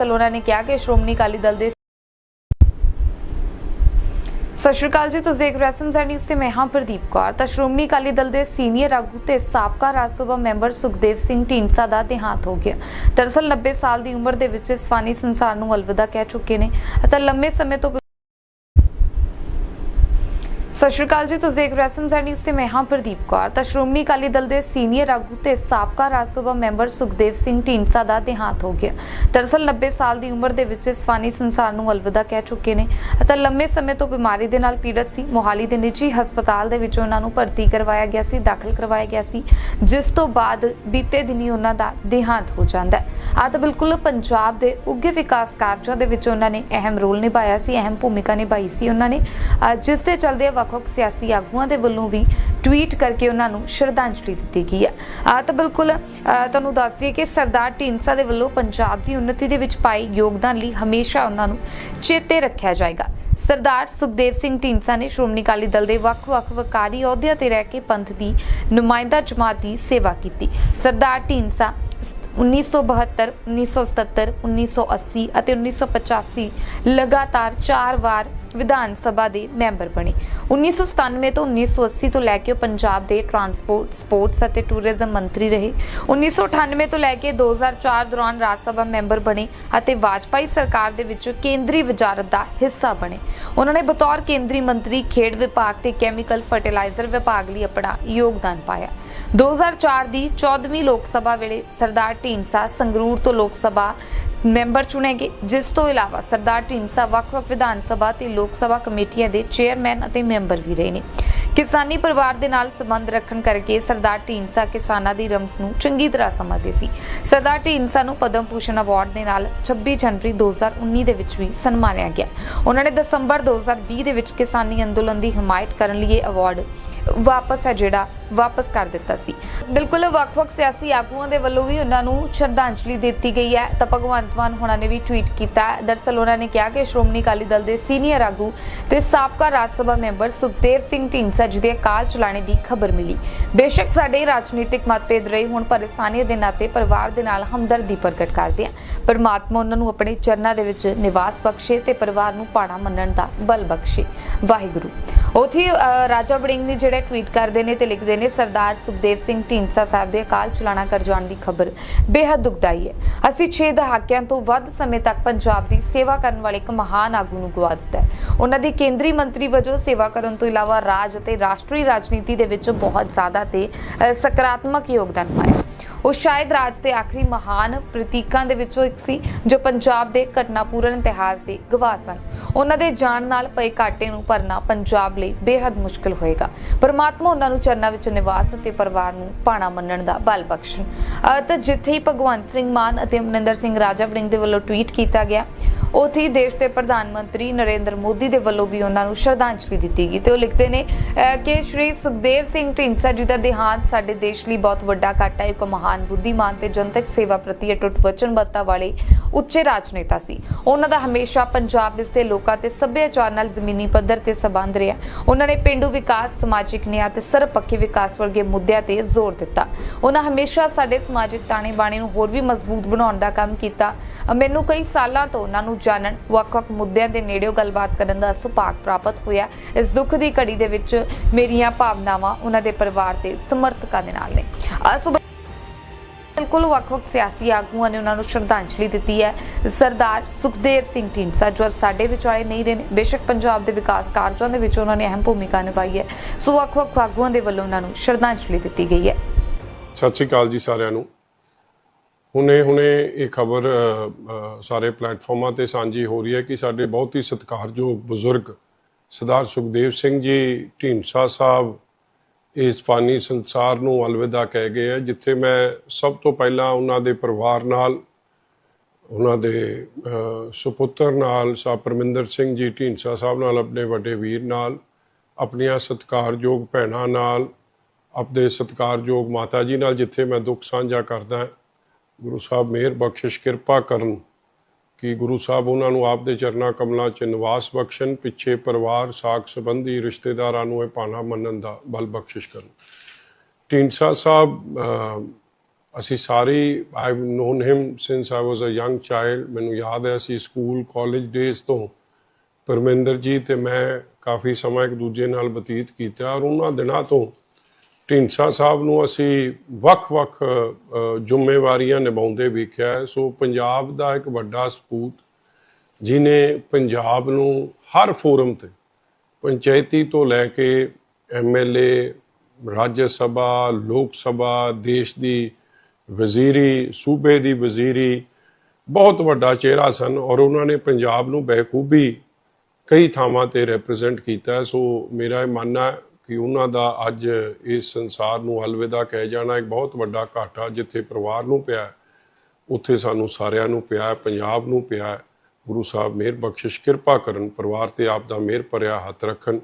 ਦਰਅਸਲ ਨੇ ਕਿਹਾ ਕਿ ਸ਼੍ਰੋਮਣੀ ਅਕਾਲੀ ਦਲ ਦੇ ਸਤਿ ਸ਼੍ਰੀ ਅਕਾਲ ਜੀ, ਤੁਸੀਂ ਦੇਖ ਰਹੇ ਹੋ ਐਸਐਮਜ਼ੈਡ ਨਿਊਜ਼ ਤੇ ਮੈਂ ਹਾਂ ਪ੍ਰਦੀਪ ਕੌਰ। ਤਾਂ ਸ਼੍ਰੋਮਣੀ ਅਕਾਲੀ ਦਲ ਦੇ ਸੀਨੀਅਰ ਆਗੂ ਤੇ ਸਾਬਕਾ ਰਾਜ ਸਭਾ ਮੈਂਬਰ ਸੁਖਦੇਵ ਸਿੰਘ ਢੀਂਡਸਾ ਦਾ ਦੇਹਾਂਤ ਹੋ ਗਿਆ। ਦਰਅਸਲ 90 ਸਾਲ ਦੀ ਉਮਰ ਦੇ ਵਿੱਚ ਇਸ ਫਾਨੀ ਸੰਸਾਰ ਨੂੰ ਅਲਵਿਦਾ ਕਹਿ ਚੁੱਕੇ ਨੇ ਅਤੇ ਲੰਮੇ ਸਮੇਂ ਤੋਂ ਸਤਿ ਸ਼੍ਰੀ ਅਕਾਲ ਜੀ, ਤੁਸੀਂ ਦੇਖ ਰਹੇ ਹੋ ਐਸਐਮਜ਼ੈਡ ਨਿਊਜ਼ ਤੇ ਮੈਂ ਹਾਂ ਪ੍ਰਦੀਪ ਕੌਰ। ਤਾਂ ਸ਼੍ਰੋਮਣੀ ਅਕਾਲੀ ਦਲ ਦੇ ਸੀਨੀਅਰ ਆਗੂ ਤੇ ਸਾਬਕਾ ਰਾਜ ਸਭਾ ਮੈਂਬਰ ਸੁਖਦੇਵ ਸਿੰਘ ਢੀਂਡਸਾ ਦਾ ਦੇਹਾਂਤ ਹੋ ਗਿਆ। ਦਰਅਸਲ 90 ਸਾਲ ਦੀ ਉਮਰ ਦੇ ਵਿੱਚ ਇਸ ਫਾਨੀ ਸੰਸਾਰ ਨੂੰ ਅਲਵਿਦਾ ਕਹਿ ਚੁੱਕੇ ਨੇ ਅਤੇ ਲੰਮੇ ਸਮੇਂ ਤੋਂ ਬਿਮਾਰੀ ਦੇ ਨਾਲ ਪੀੜਤ ਸੀ। ਮੋਹਾਲੀ ਦੇ ਨਿੱਜੀ ਹਸਪਤਾਲ ਦੇ ਵਿੱਚ ਉਹਨਾਂ ਨੂੰ ਭਰਤੀ ਕਰਵਾਇਆ ਗਿਆ ਸੀ, ਦਾਖਲ ਕਰਵਾਇਆ ਗਿਆ ਸੀ, ਜਿਸ ਤੋਂ ਬਾਅਦ ਬੀਤੇ ਦਿਨੀ ਉਹਨਾਂ ਦਾ ਦੇਹਾਂਤ ਹੋ ਜਾਂਦਾ ਹੈ। ਆਹ ਤਾਂ ਬਿਲਕੁਲ ਪੰਜਾਬ ਦੇ ਉੱਘੇ ਵਿਕਾਸ ਕਾਰਜਾਂ ਦੇ ਵਿੱਚ ਉਹਨਾਂ ਨੇ ਅਹਿਮ ਰੋਲ ਨਿਭਾਇਆ ਸੀ, ਅਹਿਮ ਭੂਮਿਕਾ ਨਿਭਾਈ ਸੀ ਉਹਨਾਂ ਨੇ। ਜਿਸ ਦੇ ਚਲਦੇ ਵੱਖ-ਵੱਖ ਸਿਆਸੀ ਆਗੂਆਂ ਦੇ ਵੱਲੋਂ ਵੀ ਟਵੀਟ ਕਰਕੇ ਉਹਨਾਂ ਨੂੰ ਸ਼ਰਧਾਂਜਲੀ ਦਿੱਤੀ ਗਈ ਹੈ। ਆ ਤਾਂ ਬਿਲਕੁਲ ਤੁਹਾਨੂੰ ਦੱਸ ਦਈਏ ਕਿ ਸਰਦਾਰ ਢੀਂਡਸਾ ਦੇ ਵੱਲੋਂ ਪੰਜਾਬ ਦੀ ਉન્નਤੀ ਦੇ ਵਿੱਚ ਪਾਏ ਯੋਗਦਾਨ ਲਈ ਹਮੇਸ਼ਾ ਉਹਨਾਂ ਨੂੰ ਚੇਤੇ ਰੱਖਿਆ ਜਾਏਗਾ। ਸਰਦਾਰ ਸੁਖਦੇਵ ਸਿੰਘ ਢੀਂਡਸਾ ਨੇ ਸ਼੍ਰੋਮਣੀ ਅਕਾਲੀ ਦਲ ਦੇ ਵੱਖ-ਵੱਖ ਵਕਾਰੀ ਅਹੁਦਿਆਂ ਤੇ ਰਹਿ ਕੇ ਪੰਥ ਦੀ ਨੁਮਾਇੰਦਾ ਜਮਾਤ ਦੀ ਸੇਵਾ ਕੀਤੀ। ਸਰਦਾਰ ਢੀਂਡਸਾ 1972 1977 1980 ਅਤੇ 1985 ਲਗਾਤਾਰ 4 ਵਾਰ ਵਿਧਾਨ ਸਭਾ ਦੇ ਮੈਂਬਰ ਬਣੇ। 1997 ਤੋਂ 1980 ਤੋਂ ਲੈ ਕੇ ਉਹ ਪੰਜਾਬ ਦੇ ਟਰਾਂਸਪੋਰਟ ਸਪੋਰਟਸ ਅਤੇ ਟੂਰਿਜ਼ਮ ਮੰਤਰੀ ਰਹੇ। 1998 ਤੋਂ ਲੈ ਕੇ 2004 ਦੌਰਾਨ ਰਾਜ ਸਭਾ ਮੈਂਬਰ ਬਣੇ ਅਤੇ ਵਾਜਪਾਈ ਸਰਕਾਰ ਦੇ ਵਿੱਚ ਕੇਂਦਰੀ ਵਜ਼ਾਰਤ ਦਾ ਹਿੱਸਾ ਬਣੇ। ਉਹਨਾਂ ਨੇ ਬਤੌਰ ਕੇਂਦਰੀ ਮੰਤਰੀ, ਖੇਡ ਵਿਭਾਗ ਤੇ ਕੈਮੀਕਲ ਫਰਟੀਲਾਈਜ਼ਰ ਵਿਭਾਗ ਲਈ ਆਪਣਾ ਯੋਗਦਾਨ ਪਾਇਆ। 2004 ਦੀ 14ਵੀਂ ਲੋਕ ਸਭਾ ਵੇਲੇ ਸਰਦਾਰ ਢੀਂਡਸਾ ਸੰਗਰੂਰ ਤੋਂ ਲੋਕ ਸਭਾ ਮੈਂਬਰ ਚੁਣੇ ਗਏ ਜਿਸ ਤੋਂ ਇਲਾਵਾ ਸਰਦਾਰ ਢੀਂਡਸਾ ਵੱਖ-ਵੱਖ ਵਿਧਾਨ ਸਭਾ ਤੇ ਲੋਕ ਸਭਾ ਕਮੇਟੀਆਂ ਦੇ ਚੇਅਰਮੈਨ ਅਤੇ ਮੈਂਬਰ ਵੀ ਰਹੇ ਨੇ। ਕਿਸਾਨੀ ਪਰਿਵਾਰ ਦੇ ਨਾਲ ਸੰਬੰਧ ਰੱਖਣ ਕਰਕੇ ਸਰਦਾਰ ਢੀਂਡਸਾ ਕਿਸਾਨਾਂ ਦੀ ਰਮਸ ਨੂੰ ਚੰਗੀ ਤਰ੍ਹਾਂ ਸਮਝਦੇ ਸੀ। ਸਰਦਾਰ ਢੀਂਡਸਾ ਨੂੰ ਪਦਮ ਭੂਸ਼ਣ ਅਵਾਰਡ ਦੇ ਨਾਲ 26 ਜਨਵਰੀ 2019 ਦੇ ਵਿੱਚ ਵੀ ਸਨਮਾਨਿਆ ਗਿਆ। ਉਹਨਾਂ ਨੇ ਦਸੰਬਰ 2020 ਦੇ ਵਿੱਚ ਕਿਸਾਨੀ ਅੰਦੋਲਨ ਦੀ ਹਮਾਇਤ ਕਰਨ ਲਈ ਇਹ ਅਵਾਰਡ ਵਾਪਸ ਹੈ ਜਿਹੜਾ ਵਾਪਸ ਕਰ ਦਿੱਤਾ ਸੀ। ਬਿਲਕੁਲ ਵੱਖ-ਵੱਖ ਸਿਆਸੀ ਆਗੂਆਂ ਦੇ ਵੱਲੋਂ ਵੀ ਉਹਨਾਂ ਨੂੰ ਸ਼ਰਧਾਂਜਲੀ ਦਿੱਤੀ ਗਈ ਹੈ। ਤਾਂ ਭਗਵੰਤ ਮਾਨ ਹੋਣਾ ਨੇ ਵੀ ਟਵੀਟ ਕੀਤਾ। ਹੈ। ਉਹਨਾਂ ਨੇ ਕਿਹਾ ਕਿ ਸ਼੍ਰੋਮਣੀ ਅਕਾਲੀ ਦਲ ਦੇ ਸੀਨੀਅਰ ਆਗੂ ਤੇ ਸਾਬਕਾ ਰਾਜ ਸਭਾ ਮੈਂਬਰ ਸੁਖਦੇਵ ਸਿੰਘ ਢੀਂਡਸਾ ਜੀ ਦੇ ਅਕਾਲ ਚਲਾਣੇ ਦੀ ਖਬਰ ਮਿਲੀ। ਬੇਸ਼ੱਕ ਸਾਡੇ ਰਾਜਨੀਤਿਕ ਮਤਭੇਦ ਰਹੇ ਹੁਣ, ਪਰ ਇਨਸਾਨੀਅਤ ਦੇ ਨਾਤੇ ਪਰਿਵਾਰ ਦੇ ਨਾਲ ਹਮਦਰਦੀ ਪ੍ਰਗਟ ਕਰਦੇ ਹਾਂ ਪਰਮਾਤਮਾ ਉਹਨਾਂ ਨੂੰ ਆਪਣੇ ਚਰਨਾਂ ਦੇ ਵਿੱਚ ਨਿਵਾਸ ਬਖਸ਼ੇ ਤੇ ਪਰਿਵਾਰ ਨੂੰ ਪਾਣਾ ਮੰਨਣ ਦਾ ਬਲ ਬਖਸ਼ੇ। ਵਾਹਿਗੁਰੂ। ਉਥੇ ਰਾਜਾ ਵੜਿੰਗ ਨੇ ਜਿਹੜਾ ਟਵੀਟ ਕਰਦੇ ਨੇ ਤੇ ਲਿਖਦੇ ਨੇ, ਸਰਦਾਰ ਸੁਖਦੇਵ ਸਿੰਘ ਢੀਂਡਸਾ ਸਾਹਿਬ ਦੇ ਅਕਾਲ ਚਲਾਣਾ ਕਰ ਜਾਣ ਦੀ ਖਬਰ ਬੇहद ਦੁਖਦਾਈ ਹੈ। ਅਸੀਂ 6 ਦਹਾਕਿਆਂ ਤੋਂ ਵੱਧ ਸਮੇਂ ਤੱਕ ਪੰਜਾਬ ਦੀ ਸੇਵਾ ਕਰਨ ਵਾਲੇ ਇੱਕ ਮਹਾਨ ਆਗੂ ਨੂੰ ਗਵਾ ਦਿੱਤਾ ਹੈ। ਉਹਨਾਂ ਦੀ ਕੇਂਦਰੀ ਮੰਤਰੀ ਵਜੋਂ ਸੇਵਾ ਕਰਨ ਤੋਂ ਇਲਾਵਾ ਰਾਜ ਅਤੇ ਰਾਸ਼ਟਰੀ ਰਾਜਨੀਤੀ ਦੇ ਵਿੱਚ ਬਹੁਤ ਜ਼ਿਆਦਾ ਤੇ ਸਕਾਰਾਤਮਕ ਯੋਗਦਾਨ ਪਾਇਆ। ਉਹ ਸ਼ਾਇਦ ਰਾਜ ਦੇ ਆਖਰੀ ਮਹਾਨ ਪ੍ਰਤੀਕਾਂ ਦੇ ਵਿੱਚੋਂ ਇੱਕ ਸੀ, ਜੋ ਪੰਜਾਬ ਦੇ ਘਟਨਾਪੂਰਨ ਇਤਿਹਾਸ ਦੇ ਗਵਾਹ ਸਨ। ਉਹਨਾਂ ਦੇ ਜਾਣ ਨਾਲ ਪਏ ਘਾਟੇ ਨੂੰ ਭਰਨਾ ਪੰਜਾਬ ਲਈ ਬੇहद ਮੁਸ਼ਕਲ ਹੋਏਗਾ। ਪਰਮਾਤਮਾ ਉਹਨਾਂ ਨੂੰ ਚਰਨਾਂ ਵਿੱਚ ਨਿਵਾਸ ਅਤੇ ਪਰਿਵਾਰ ਨੂੰ ਪਾਣਾ ਮੰਨਣ ਦਾ ਬਲ ਬਖਸ਼ਣ। ਅਹ ਜਿੱਥੇ ਹੀ ਭਗਵੰਤ ਸਿੰਘ ਮਾਨ ਅਤੇ ਅਮਰਿੰਦਰ ਸਿੰਘ ਰਾਜਾ ਵੜਿੰਗ ਦੇ ਵੱਲੋਂ ਟਵੀਟ ਕੀਤਾ ਗਿਆ, ਉੱਥੇ ਹੀ ਦੇਸ਼ ਦੇ ਪ੍ਰਧਾਨ ਮੰਤਰੀ ਨਰਿੰਦਰ ਮੋਦੀ ਦੇ ਵੱਲੋਂ ਵੀ ਉਹਨਾਂ ਨੂੰ ਸ਼ਰਧਾਂਜਲੀ ਦਿੱਤੀ ਗਈ ਤੇ ਉਹ ਲਿਖਦੇ ਨੇ ਕਿ ਸ਼੍ਰੀ ਸੁਖਦੇਵ ਸਿੰਘ ਢੀਂਡਸਾ ਜੀ ਦਾ ਦੇਹਾਂਤ ਸਾਡੇ ਦੇਸ਼ ਲਈ ਬਹੁਤ ਵੱਡਾ ਘਾਟਾ ਹੈ, ਇੱਕ ਮਹਾਨ ਬੁੱਧੀਮਾਨ ਤੇ ਜਨਤਕ ਸੇਵਾ ਪ੍ਰਤੀ ਅਟੁੱਟ ਵਚਨਬੱਧਤਾ ਵਾਲੇ ਉੱਚੇ ਰਾਜਨੇਤਾ ਸੀ। ਉਹਨਾਂ ਦਾ ਹਮੇਸ਼ਾ ਪੰਜਾਬ ਇਸ ਦੇ ਲੋਕਾਂ ਤੇ ਸੱਭਿਆਚਾਰ ਨਾਲ ਜ਼ਮੀਨੀ ਪੱਧਰ ਤੇ ਸਬੰਧ ਰਿਹਾ। ਉਹਨਾਂ ਨੇ ਪਿੰਡੂ ਵਿਕਾਸ ਸਮਾਜਿਕ ਨਿਆਂ ਤੇ ਸਰਬਪੱਖੀ ਵਿਕਾਸ ਵਰਗੇ ਮੁੱਦਿਆਂ ਤੇ ਜ਼ੋਰ ਦਿੱਤਾ। ਉਹਨਾਂ ਹਮੇਸ਼ਾ ਸਾਡੇ ਸਮਾਜਿਕ ਤਾਣੇ ਬਾਣੇ ਨੂੰ ਹੋਰ ਵੀ ਮਜ਼ਬੂਤ ਬਣਾਉਣ ਦਾ ਕੰਮ ਕੀਤਾ। ਮੈਨੂੰ ਕਈ ਸਾਲਾਂ ਤੋਂ ਉਹਨਾਂ ਨੂੰ ਜਾਣਨ ਵੱਖ-ਵੱਖ ਮੁੱਦਿਆਂ ਦੇ ਨੇੜਿਓ ਗੱਲਬਾਤ ਕਰਨ ਦਾ ਸੁਭਾਗ ਪ੍ਰਾਪਤ ਹੋਇਆ। ਇਸ ਦੁੱਖ ਦੀ ਘੜੀ ਦੇ ਵਿੱਚ ਮੇਰੀਆਂ ਭਾਵਨਾਵਾਂ ਉਹਨਾਂ ਦੇ ਪਰਿਵਾਰ ਤੇ ਸਮਰਥਕਾਂ ਦੇ ਨਾਲ ਨੇ। ਅ, ਬਿਲਕੁਲ ਵੱਖ-ਵੱਖ ਸਿਆਸੀ ਆਗੂਆਂ ਨੇ ਉਹਨਾਂ ਨੂੰ ਸ਼ਰਧਾਂਜਲੀ ਦਿੱਤੀ ਹੈ। ਸਰਦਾਰ ਸੁਖਦੇਵ ਸਿੰਘ ਢੀਂਡਸਾ ਜੋ ਸਾਡੇ ਵਿਚਾਲੇ ਨਹੀਂ ਰਹੇ ਨੇ। ਬੇਸ਼ੱਕ ਪੰਜਾਬ ਦੇ ਵਿਕਾਸ ਕਾਰਜਾਂ ਦੇ ਵਿੱਚ ਉਹਨਾਂ ਨੇ ਅਹਿਮ ਭੂਮਿਕਾ ਨਿਭਾਈ ਹੈ। ਸੋ ਵੱਖ-ਵੱਖ ਆਗੂਆਂ ਦੇ ਵੱਲੋਂ ਉਹਨਾਂ ਨੂੰ ਸ਼ਰਧਾਂਜਲੀ ਦਿੱਤੀ ਗਈ ਹੈ। ਸਤਿ ਸ਼੍ਰੀ ਅਕਾਲ ਜੀ ਸਾਰਿਆਂ ਨੂੰ। ਹੁਣੇ ਹੁਣੇ ਇਹ ਖਬਰ ਸਾਰੇ ਪਲੇਟਫਾਰਮਾਂ ਤੇ ਸਾਂਝੀ ਹੋ ਰਹੀ ਹੈ ਕਿ ਸਾਡੇ ਬਹੁਤ ਹੀ ਸਤਿਕਾਰਯੋਗ ਬਜ਼ੁਰਗ ਸਰਦਾਰ ਸੁਖਦੇਵ ਸਿੰਘ ਜੀ ਢੀਂਡਸਾ ਸਾਹਿਬ ਇਸ ਫਾਨੀ ਸੰਸਾਰ ਨੂੰ ਅਲਵਿਦਾ ਕਹਿ ਗਏ ਹੈ ਜਿੱਥੇ ਮੈਂ ਸਭ ਤੋਂ ਪਹਿਲਾਂ ਉਹਨਾਂ ਦੇ ਪਰਿਵਾਰ ਨਾਲ, ਉਹਨਾਂ ਦੇ ਸੁਪੁੱਤਰ ਨਾਲ, ਸਾ ਪਰਮਿੰਦਰ ਸਿੰਘ ਜੀ, ਢੀਂਡਸਾ ਸਾਹਿਬ ਨਾਲ, ਆਪਣੇ ਵੱਡੇ ਵੀਰ ਨਾਲ, ਆਪਣੀਆਂ ਸਤਿਕਾਰਯੋਗ ਭੈਣਾਂ ਨਾਲ ਆਪਣੇ ਸਤਿਕਾਰਯੋਗ ਮਾਤਾ ਜੀ ਨਾਲ, ਜਿੱਥੇ ਮੈਂ ਦੁੱਖ ਸਾਂਝਾ ਕਰਦਾ, ਗੁਰੂ ਸਾਹਿਬ ਮਿਹਰ ਬਖਸ਼ਿਸ਼, ਕਿਰਪਾ ਕਰਨ ਕਿ ਗੁਰੂ ਸਾਹਿਬ ਉਹਨਾਂ ਨੂੰ ਆਪ ਦੇ ਚਰਨਾਂ ਕਮਲਾਂ 'ਚ ਨਿਵਾਸ ਬਖਸ਼ਣ, ਪਿੱਛੇ ਪਰਿਵਾਰ, ਸਾਖ ਸੰਬੰਧੀ ਰਿਸ਼ਤੇਦਾਰਾਂ ਨੂੰ ਇਹ ਪਾਣਾ ਮੰਨਣ ਦਾ ਬਲ ਬਖਸ਼ਿਸ਼ ਕਰਨ। ਢੀਂਡਸਾ ਸਾਹਿਬ ਅਸੀਂ ਸਾਰੇ I known him since I was a young child ਮੈਨੂੰ ਯਾਦ ਹੈ ਅਸੀਂ ਸਕੂਲ ਕਾਲਜ ਡੇਜ਼ ਤੋਂ ਪਰਮਿੰਦਰ ਜੀ ਤੇ ਮੈਂ ਕਾਫੀ ਸਮਾਂ ਇੱਕ ਦੂਜੇ ਨਾਲ ਬਤੀਤ ਕੀਤਾ ਔਰ ਉਹਨਾਂ ਦਿਨਾਂ ਤੋਂ ਢੀਂਡਸਾ ਸਾਹਿਬ ਨੂੰ ਅਸੀਂ ਵੱਖ-ਵੱਖ ਜ਼ਿੰਮੇਵਾਰੀਆਂ ਨਿਭਾਉਂਦੇ ਵੇਖਿਆ ਸੋ ਪੰਜਾਬ ਦਾ ਇੱਕ ਵੱਡਾ ਸਪੂਤ ਜਿਨੇ ਪੰਜਾਬ ਨੂੰ ਹਰ ਫੋਰਮ ਤੇ ਪੰਚਾਇਤੀ ਤੋਂ ਲੈ ਕੇ ਐਮਐਲਏ ਰਾਜ ਸਭਾ, ਲੋਕ ਸਭਾ, ਦੇਸ਼ ਦੀ ਵਜ਼ੀਰੀ, ਸੂਬੇ ਦੀ ਵਜ਼ੀਰੀ ਬਹੁਤ ਵੱਡਾ ਚਿਹਰਾ ਸਨ ਔਰ ਉਹਨਾਂ ਨੇ ਪੰਜਾਬ ਨੂੰ ਬਖੂਬੀ ਕਈ ਥਾਵਾਂ ਤੇ ਰਿਪਰੈਜ਼ੈਂਟ ਕੀਤਾ ਸੋ ਮੇਰਾ ਇਹ ਮੰਨਣਾ ਕਿ ਉਹਨਾਂ ਦਾ ਅੱਜ ਇਸ ਸੰਸਾਰ ਨੂੰ ਅਲਵਿਦਾ ਕਹਿ ਜਾਣਾ ਇੱਕ ਬਹੁਤ ਵੱਡਾ ਘਾਟਾ ਜਿੱਥੇ ਪਰਿਵਾਰ ਨੂੰ ਪਿਆ ਉੱਥੇ ਸਾਨੂੰ ਸਾਰਿਆਂ ਨੂੰ ਪਿਆ ਪੰਜਾਬ ਨੂੰ ਪਿਆ ਗੁਰੂ ਸਾਹਿਬ ਮਿਹਰ ਬਖਸ਼ਿਸ਼, ਕਿਰਪਾ ਕਰਨ, ਪਰਿਵਾਰ ਤੇ ਆਪ ਦਾ ਮਿਹਰ ਭਰਿਆ ਹੱਥ ਰੱਖਣ,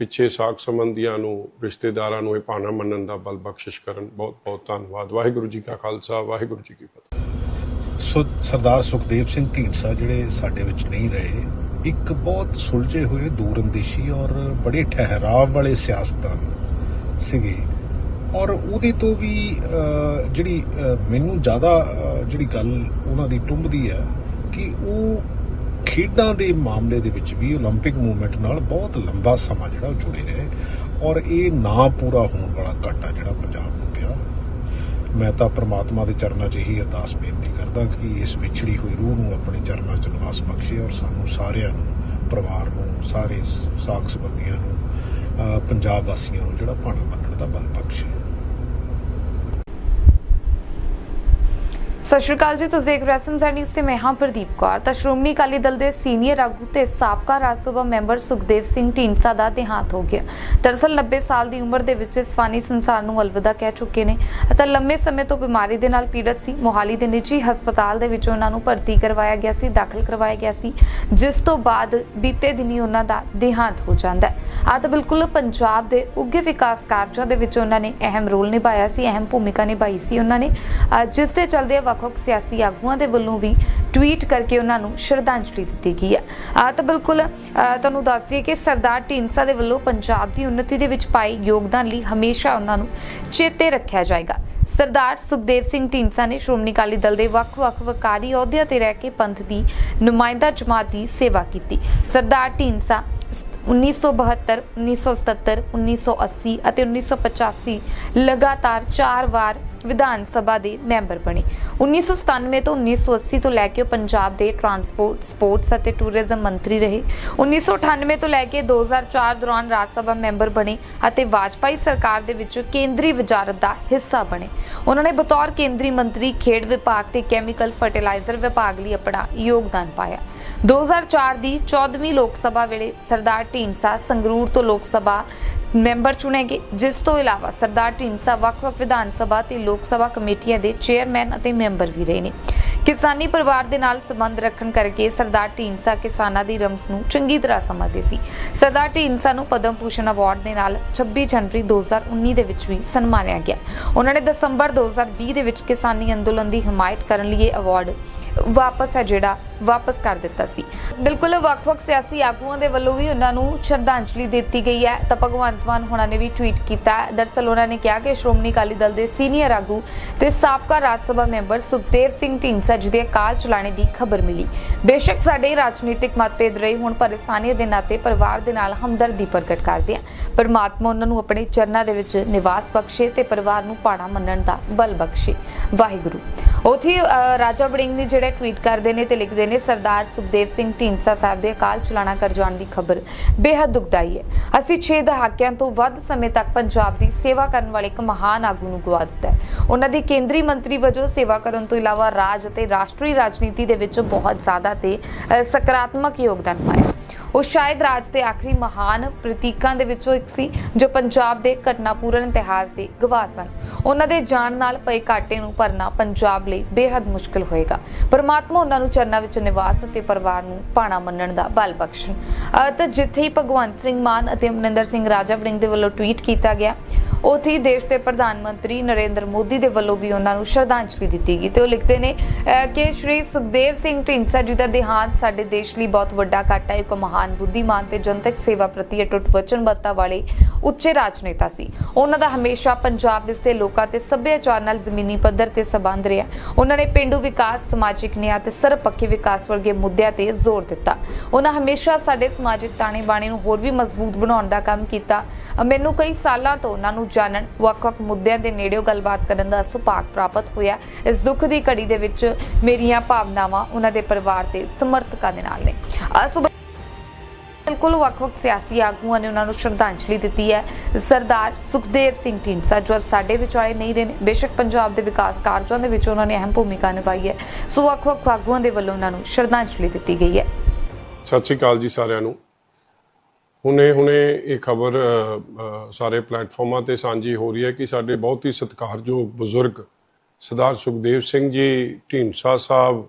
ਪਿੱਛੇ ਸਾਖ ਸੰਬੰਧੀਆਂ ਨੂੰ, ਰਿਸ਼ਤੇਦਾਰਾਂ ਨੂੰ ਇਹ ਭਾਣਾ ਮੰਨਣ ਦਾ ਬਲ ਬਖਸ਼ਿਸ਼ ਕਰਨ। ਬਹੁਤ ਬਹੁਤ ਧੰਨਵਾਦ। ਵਾਹਿਗੁਰੂ ਜੀ ਕਾ ਖਾਲਸਾ, ਵਾਹਿਗੁਰੂ ਜੀ ਕੀ ਫਤਿਹ। ਸੋ ਸਰਦਾਰ ਸੁਖਦੇਵ ਸਿੰਘ ਢੀਂਡਸਾ ਜਿਹੜੇ ਸਾਡੇ ਵਿੱਚ ਨਹੀਂ ਰਹੇ ਇੱਕ ਬਹੁਤ ਸੁਲਝੇ ਹੋਏ ਦੂਰਅੰਦੇਸ਼ੀ ਔਰ ਬੜੇ ਠਹਿਰਾਵ ਵਾਲੇ ਸਿਆਸਤਦਾਨ ਸੀਗੇ ਔਰ ਉਹਦੇ ਤੋਂ ਵੀ ਅਹ, ਜਿਹੜੀ ਅਹ, ਮੈਨੂੰ ਜ਼ਿਆਦਾ ਅਹ, ਜਿਹੜੀ ਗੱਲ ਉਹਨਾਂ ਦੀ ਟੁੰਬਦੀ ਹੈ ਕਿ ਉਹ ਖੇਡਾਂ ਦੇ ਮਾਮਲੇ ਦੇ ਵਿੱਚ ਵੀ 올림픽 ਮੂਵਮੈਂਟ ਨਾਲ ਬਹੁਤ ਲੰਬਾ ਸਮਾਂ ਜਿਹੜਾ ਉਹ ਜੁੜੇ ਰਹੇ ਔਰ ਇਹ ਨਾ ਪੂਰਾ ਹੋਣ ਵਾਲਾ ਘਾਟਾ ਜਿਹੜਾ ਪੰਜਾਬ ਨੂੰ ਪਿਆ ਮੈਂ ਤਾਂ ਪ੍ਰਮਾਤਮਾ ਦੇ ਚਰਨਾਂ 'ਚ ਇਹੀ ਅਰਦਾਸ ਬੇਨਤੀ ਕਰਦਾ ਕਿ ਇਸ ਵਿਛੜੀ ਹੋਈ ਰੂਹ ਨੂੰ ਆਪਣੇ ਚਰਨਾਂ 'ਚ ਨਿਵਾਸ ਬਖਸ਼ੇ ਔਰ ਸਾਨੂੰ ਸਾਰਿਆਂ ਨੂੰ, ਪਰਿਵਾਰ ਨੂੰ, ਸਾਰੇ ਸ- ਸਾਕ ਸੰਬੰਧੀਆਂ ਨੂੰ ਪੰਜਾਬ ਵਾਸੀਆਂ ਨੂੰ ਜਿਹੜਾ ਭਾਣਾ ਮੰਨਣ ਦਾ ਬਲ ਬਖਸ਼ੇ। ਸਤਿ ਸ਼੍ਰੀ ਅਕਾਲ ਜੀ, ਤੁਸੀਂ ਦੇਖ ਰਹੇ ਹੋ ਨਿਊਜ਼ ਤੇ ਮੈਂ ਹਾਂ ਪ੍ਰਦੀਪ ਕੌਰ। ਤਾਂ ਸ਼੍ਰੋਮਣੀ ਅਕਾਲੀ ਦਲ ਦੇ ਸੀਨੀਅਰ ਆਗੂ ਤੇ ਸਾਬਕਾ ਰਾਜ ਸਭਾ ਮੈਂਬਰ ਸੁਖਦੇਵ ਸਿੰਘ ਢੀਂਡਸਾ ਦਾ ਦੇਹਾਂਤ ਹੋ ਗਿਆ। ਦਰਅਸਲ 90 ਸਾਲ ਦੀ ਉਮਰ ਦੇ ਵਿੱਚ ਇਸ ਫਾਨੀ ਸੰਸਾਰ ਨੂੰ ਅਲਵਿਦਾ ਕਹਿ ਚੁੱਕੇ ਨੇ ਅਤੇ ਲੰਮੇ ਸਮੇਂ ਤੋਂ ਬਿਮਾਰੀ ਦੇ ਨਾਲ ਪੀੜਤ ਸੀ। ਮੋਹਾਲੀ ਦੇ ਨਿੱਜੀ ਹਸਪਤਾਲ ਦੇ ਵਿੱਚ ਉਹਨਾਂ ਨੂੰ ਭਰਤੀ ਕਰਵਾਇਆ ਗਿਆ ਸੀ, ਦਾਖਲ ਕਰਵਾਇਆ ਗਿਆ ਸੀ, ਜਿਸ ਤੋਂ ਬਾਅਦ ਬੀਤੇ ਦਿਨੀ ਉਹਨਾਂ ਦਾ ਦੇਹਾਂਤ ਹੋ ਜਾਂਦਾ ਆ ਤਾਂ ਬਿਲਕੁਲ ਪੰਜਾਬ ਦੇ ਉੱਘੇ ਵਿਕਾਸ ਕਾਰਜਾਂ ਦੇ ਵਿੱਚ ਉਹਨਾਂ ਨੇ ਅਹਿਮ ਰੋਲ ਨਿਭਾਇਆ ਸੀ, ਅਹਿਮ ਭੂਮਿਕਾ ਨਿਭਾਈ ਸੀ ਉਹਨਾਂ ਨੇ। ਜਿਸ ਦੇ ਚਲਦੇ ਵੱਖ-ਵੱਖ ਸਿਆਸੀ ਆਗੂਆਂ ਦੇ ਵੱਲੋਂ ਵੀ ਟਵੀਟ ਕਰਕੇ ਉਹਨਾਂ ਨੂੰ ਸ਼ਰਧਾਂਜਲੀ ਦਿੱਤੀ ਗਈ ਹੈ। ਆਹ ਤਾਂ ਬਿਲਕੁਲ ਤੁਹਾਨੂੰ ਦੱਸ ਦਈਏ ਕਿ ਸਰਦਾਰ ਢੀਂਡਸਾ ਦੇ ਵੱਲੋਂ ਪੰਜਾਬ ਦੀ ਉન્નਤੀ ਦੇ ਵਿੱਚ ਪਾਏ ਯੋਗਦਾਨ ਲਈ ਹਮੇਸ਼ਾ ਉਹਨਾਂ ਨੂੰ ਚੇਤੇ ਰੱਖਿਆ ਜਾਏਗਾ। ਸਰਦਾਰ ਸੁਖਦੇਵ ਸਿੰਘ ਢੀਂਡਸਾ ਨੇ ਸ਼੍ਰੋਮਣੀ ਅਕਾਲੀ ਦਲ ਦੇ ਵੱਖ-ਵੱਖ ਵਕਾਰੀ ਅਹੁਦਿਆਂ ਤੇ ਰਹਿ ਕੇ ਪੰਥ ਦੀ ਨੁਮਾਇੰਦਾ ਜਮਾਤ ਦੀ ਸੇਵਾ ਕੀਤੀ। ਸਰਦਾਰ ਢੀਂਡਸਾ 1972 1977 1980 ਅਤੇ 1985 ਲਗਾਤਾਰ 4 ਵਾਰ ਵਿਧਾਨ ਸਭਾ ਦੇ ਮੈਂਬਰ ਬਣੇ। 1997 ਤੋਂ 1980 ਤੋਂ ਲੈ ਕੇ ਉਹ ਪੰਜਾਬ ਦੇ ਟਰਾਂਸਪੋਰਟ, ਸਪੋਰਟਸ ਅਤੇ ਟੂਰਿਜ਼ਮ ਮੰਤਰੀ ਰਹੇ। 1998 ਤੋਂ ਲੈ ਕੇ 2004 ਦੌਰਾਨ ਰਾਜ ਸਭਾ ਮੈਂਬਰ ਬਣੇ ਅਤੇ ਵਾਜਪਾਈ ਸਰਕਾਰ ਦੇ ਵਿੱਚ ਕੇਂਦਰੀ ਵਜ਼ਾਰਤ ਦਾ ਹਿੱਸਾ ਬਣੇ। ਉਹਨਾਂ ਨੇ ਬਤੌਰ ਕੇਂਦਰੀ ਮੰਤਰੀ, ਖੇਡ ਵਿਭਾਗ ਤੇ ਕੈਮੀਕਲ ਫਰਟੀਲਾਈਜ਼ਰ ਵਿਭਾਗ ਲਈ ਆਪਣਾ ਯੋਗਦਾਨ ਪਾਇਆ। 2004 ਦੀ 14ਵੀਂ ਲੋਕ ਸਭਾ ਵੇਲੇ ਸਰਦਾਰ ਢੀਂਡਸਾ ਸੰਗਰੂਰ ਤੋਂ ਲੋਕ ਸਭਾ ਮੈਂਬਰ ਚੁਣੇ ਗਏ ਜਿਸ ਤੋਂ ਇਲਾਵਾ ਸਰਦਾਰ ਢੀਂਡਸਾ ਵੱਖ-ਵੱਖ ਵਿਧਾਨ ਸਭਾ ਤੇ ਲੋਕ ਸਭਾ ਕਮੇਟੀਆਂ ਦੇ ਚੇਅਰਮੈਨ ਅਤੇ ਮੈਂਬਰ ਵੀ ਰਹੇ ਨੇ। ਕਿਸਾਨੀ ਪਰਿਵਾਰ ਦੇ ਨਾਲ ਸੰਬੰਧ ਰੱਖਣ ਕਰਕੇ ਸਰਦਾਰ ਢੀਂਡਸਾ ਕਿਸਾਨਾਂ ਦੀ ਰਮਸ ਨੂੰ ਚੰਗੀ ਤਰ੍ਹਾਂ ਸਮਝਦੇ ਸੀ। ਸਰਦਾਰ ਢੀਂਡਸਾ ਨੂੰ ਪਦਮ ਭੂਸ਼ਣ ਅਵਾਰਡ ਦੇ ਨਾਲ 26 ਜਨਵਰੀ 2019 ਦੇ ਵਿੱਚ ਵੀ ਸਨਮਾਨਿਆ ਗਿਆ। ਉਹਨਾਂ ਨੇ ਦਸੰਬਰ 2020 ਦੇ ਵਿੱਚ ਕਿਸਾਨੀ ਅੰਦੋਲਨ ਦੀ ਹਮਾਇਤ ਕਰਨ ਲਈ ਇਹ ਅਵਾਰਡ ਵਾਪਸ ਹੈ ਜਿਹੜਾ ਵਾਪਸ ਕਰ ਦਿੱਤਾ ਸੀ। ਬਿਲਕੁਲ ਵੱਖ-ਵੱਖ ਸਿਆਸੀ ਆਗੂਆਂ ਦੇ ਵੱਲੋਂ ਵੀ ਉਹਨਾਂ ਨੂੰ ਸ਼ਰਧਾਂਜਲੀ ਦਿੱਤੀ ਗਈ ਹੈ। ਤਾਂ ਭਗਵੰਤ ਮਾਨ ਹੋਣਾ ਨੇ ਵੀ ਟਵੀਟ ਕੀਤਾ ਹੈ। ਉਹਨਾਂ ਨੇ ਕਿਹਾ ਕਿ ਸ਼੍ਰੋਮਣੀ ਅਕਾਲੀ ਦਲ ਦੇ ਸੀਨੀਅਰ ਆਗੂ ਤੇ ਸਾਬਕਾ ਰਾਜ ਸਭਾ ਮੈਂਬਰ ਸੁਖਦੇਵ ਸਿੰਘ ਢੀਂਡਸਾ ਜੀ ਦੇ ਅਕਾਲ ਚਲਾਣੇ ਦੀ ਖਬਰ ਮਿਲੀ। ਬੇਸ਼ੱਕ ਸਾਡੇ ਰਾਜਨੀਤਿਕ ਮਤਭੇਦ ਰਹੇ ਹੁਣ, ਪਰ ਇਨਸਾਨੀਅਤ ਦੇ ਨਾਤੇ ਪਰਿਵਾਰ ਦੇ ਨਾਲ ਹਮਦਰਦੀ ਪ੍ਰਗਟ ਕਰਦੇ ਆ। ਪਰਮਾਤਮਾ ਉਹਨਾਂ ਨੂੰ ਆਪਣੇ ਚਰਨਾਂ ਦੇ ਵਿੱਚ ਨਿਵਾਸ ਬਖਸ਼ੇ ਤੇ ਪਰਿਵਾਰ ਨੂੰ ਪਾਣਾ ਮੰਨਣ ਦਾ ਬਲ ਬਖਸ਼ੇ। ਵਾਹਿਗੁਰੂ। ਉਥੇ ਰਾਜਾ ਵੜਿੰਗ ਨੇ ਜਿਹੜੇ ਟਵੀਟ ਕਰਦੇ ਨੇ ਤੇ ਲਿਖਦੇ ਨੇ ਸਰਦਾਰ ਸੁਖਦੇਵ ਸਿੰਘ ਢੀਂਡਸਾ ਸਾਹਿਬ ਦੇ ਅਕਾਲ ਚਲਾਣਾ ਕਰ ਜਾਣ ਦੀ ਖਬਰ ਬੇहद ਦੁਖਦਾਈ ਹੈ। ਅਸੀਂ 6 ਦਹਾਕਿਆਂ ਤੋਂ ਵੱਧ ਸਮੇਂ ਤੱਕ ਪੰਜਾਬ ਦੀ ਸੇਵਾ ਕਰਨ ਵਾਲੇ ਇੱਕ ਮਹਾਨ ਆਗੂ ਨੂੰ ਗਵਾ ਦਿੱਤਾ ਹੈ। ਉਹਨਾਂ ਦੀ ਕੇਂਦਰੀ ਮੰਤਰੀ ਵਜੋਂ ਸੇਵਾ ਕਰਨ ਤੋਂ ਇਲਾਵਾ ਰਾਜ ਅਤੇ ਰਾਸ਼ਟਰੀ ਰਾਜਨੀਤੀ ਦੇ ਵਿੱਚ ਬਹੁਤ ਜ਼ਿਆਦਾ ਤੇ ਅ, ਸਕਾਰਾਤਮਕ ਯੋਗਦਾਨ ਪਾਇਆ। ਉਹ ਸ਼ਾਇਦ ਰਾਜ ਦੇ ਆਖਰੀ ਮਹਾਨ ਪ੍ਰਤੀਕਾਂ ਦੇ ਵਿੱਚੋਂ ਇੱਕ ਸੀ ਜੋ ਪੰਜਾਬ ਦੇ ਘਟਨਾਪੂਰਨ ਇਤਿਹਾਸ ਦੇ ਗਵਾਹ ਸਨ। ਉਹਨਾਂ ਦੇ ਜਾਣ ਨਾਲ ਪਏ ਘਾਟੇ ਨੂੰ ਭਰਨਾ ਪੰਜਾਬ ਲਈ ਬੇहद ਮੁਸ਼ਕਲ ਹੋਏਗਾ। ਪਰਮਾਤਮਾ ਉਹਨਾਂ ਨੂੰ ਚਰਨਾਂ ਵਿੱਚ ਨਿਵਾਸ ਅਤੇ ਪਰਿਵਾਰ ਨੂੰ ਪਾਣਾ ਮੰਨਣ ਦਾ ਬਲ ਬਖਸ਼ਣ। ਅ, ਜਿੱਥੇ ਹੀ ਭਗਵੰਤ ਸਿੰਘ ਮਾਨ ਅਤੇ ਅਮਰਿੰਦਰ ਸਿੰਘ ਰਾਜਾ ਵੜਿੰਗ ਦੇ ਵੱਲੋਂ ਟਵੀਟ ਕੀਤਾ ਗਿਆ ਉੱਥੇ ਹੀ ਦੇਸ਼ ਦੇ ਪ੍ਰਧਾਨ ਮੰਤਰੀ ਨਰਿੰਦਰ ਮੋਦੀ ਦੇ ਵੱਲੋਂ ਵੀ ਉਹਨਾਂ ਨੂੰ ਸ਼ਰਧਾਂਜਲੀ ਦਿੱਤੀ ਗਈ ਤੇ ਉਹ ਲਿਖਦੇ ਨੇ ਕਿ ਸ਼੍ਰੀ ਸੁਖਦੇਵ ਸਿੰਘ ਢੀਂਡਸਾ ਜੀ ਦਾ ਦੇਹਾਂਤ ਸਾਡੇ ਦੇਸ਼ ਲਈ ਬਹੁਤ ਵੱਡਾ ਘਾਟਾ ਹੈ ਇੱਕ ਮਹਾਨ ਬੁੱਧੀਮਾਨ ਤੇ ਜਨਤਕ ਸੇਵਾ ਪ੍ਰਤੀ ਅਟੁੱਟ ਵਚਨਬੱਧਤਾ ਵਾਲੇ ਉੱਚੇ ਰਾਜਨੇਤਾ ਸੀ। ਉਹਨਾਂ ਦਾ ਹਮੇਸ਼ਾ ਪੰਜਾਬ ਵਿੱਚ ਦੇ ਲੋਕਾਂ ਤੇ ਸੱਭਿਆਚਾਰ ਨਾਲ ਜ਼ਮੀਨੀ ਪੱਧਰ ਤੇ ਸਬੰਧ ਰਿਹਾ। ਉਹਨਾਂ ਨੇ ਪਿੰਡੂ ਵਿਕਾਸ, ਸਮਾਜਿਕ ਨਿਆਂ ਤੇ ਸਰਬਪੱਖੀ ਵਿਕਾਸ ਵਰਗੇ ਮੁੱਦਿਆਂ ਤੇ ਜ਼ੋਰ ਦਿੱਤਾ। ਉਹਨਾਂ ਹਮੇਸ਼ਾ ਸਾਡੇ ਸਮਾਜਿਕ ਤਾਣੇ ਬਾਣੇ ਨੂੰ ਹੋਰ ਵੀ ਮਜ਼ਬੂਤ ਬਣਾਉਣ ਦਾ ਕੰਮ ਕੀਤਾ। ਮੈਨੂੰ ਕਈ ਸਾਲਾਂ ਤੋਂ ਉਹਨਾਂ ਨੂੰ ਜਾਣਨ। ਵੱਖ-ਵੱਖ ਮੁੱਦਿਆਂ ਦੇ ਨੇੜਿਓਂ ਗੱਲਬਾਤ ਕਰਨ ਦਾ ਸੁਭਾਗ ਪ੍ਰਾਪਤ ਹੋਇਆ। ਇਸ ਦੁੱਖ ਦੀ ਘੜੀ ਦੇ ਵਿੱਚ ਮੇਰੀਆਂ ਭਾਵਨਾਵਾਂ ਉਹਨਾਂ ਦੇ ਪਰਿਵਾਰ ਤੇ ਸਮਰਥਕਾਂ ਦੇ ਨਾਲ ਨੇ। ਅਸੁ ਬਿਲਕੁਲ ਵੱਖ-ਵੱਖ ਸਿਆਸੀ ਆਗੂਆਂ ਨੇ ਉਹਨਾਂ ਨੂੰ ਸ਼ਰਧਾਂਜਲੀ ਦਿੱਤੀ ਹੈ। ਸਰਦਾਰ ਸੁਖਦੇਵ ਸਿੰਘ ਢੀਂਡਸਾ ਜੋ ਸਾਡੇ ਵਿਚਾਲੇ ਨਹੀਂ ਰਹੇ ਨੇ, ਬੇਸ਼ੱਕ ਪੰਜਾਬ ਦੇ ਵਿਕਾਸ ਕਾਰਜਾਂ ਦੇ ਵਿੱਚ ਉਹਨਾਂ ਨੇ ਅਹਿਮ ਭੂਮਿਕਾ ਨਿਭਾਈ ਹੈ। ਸੋ ਵੱਖ-ਵੱਖ ਆਗੂਆਂ ਦੇ ਵੱਲੋਂ ਉਹਨਾਂ ਨੂੰ ਸ਼ਰਧਾਂਜਲੀ ਦਿੱਤੀ ਗਈ ਹੈ। ਸਤਿ ਸ਼੍ਰੀ ਅਕਾਲ ਜੀ ਸਾਰਿਆਂ ਨੂੰ। ਹੁਣੇ ਹੁਣੇ ਇਹ ਖਬਰ ਸਾਰੇ ਪਲੇਟਫਾਰਮਾਂ ਤੇ ਸਾਂਝੀ ਹੋ ਰਹੀ ਹੈ ਕਿ ਸਾਡੇ ਬਹੁਤ ਹੀ ਸਤਿਕਾਰਯੋਗ ਬਜ਼ੁਰਗ ਸਰਦਾਰ ਸੁਖਦੇਵ ਸਿੰਘ ਜੀ, ਢੀਂਡਸਾ ਸਾਹਿਬ,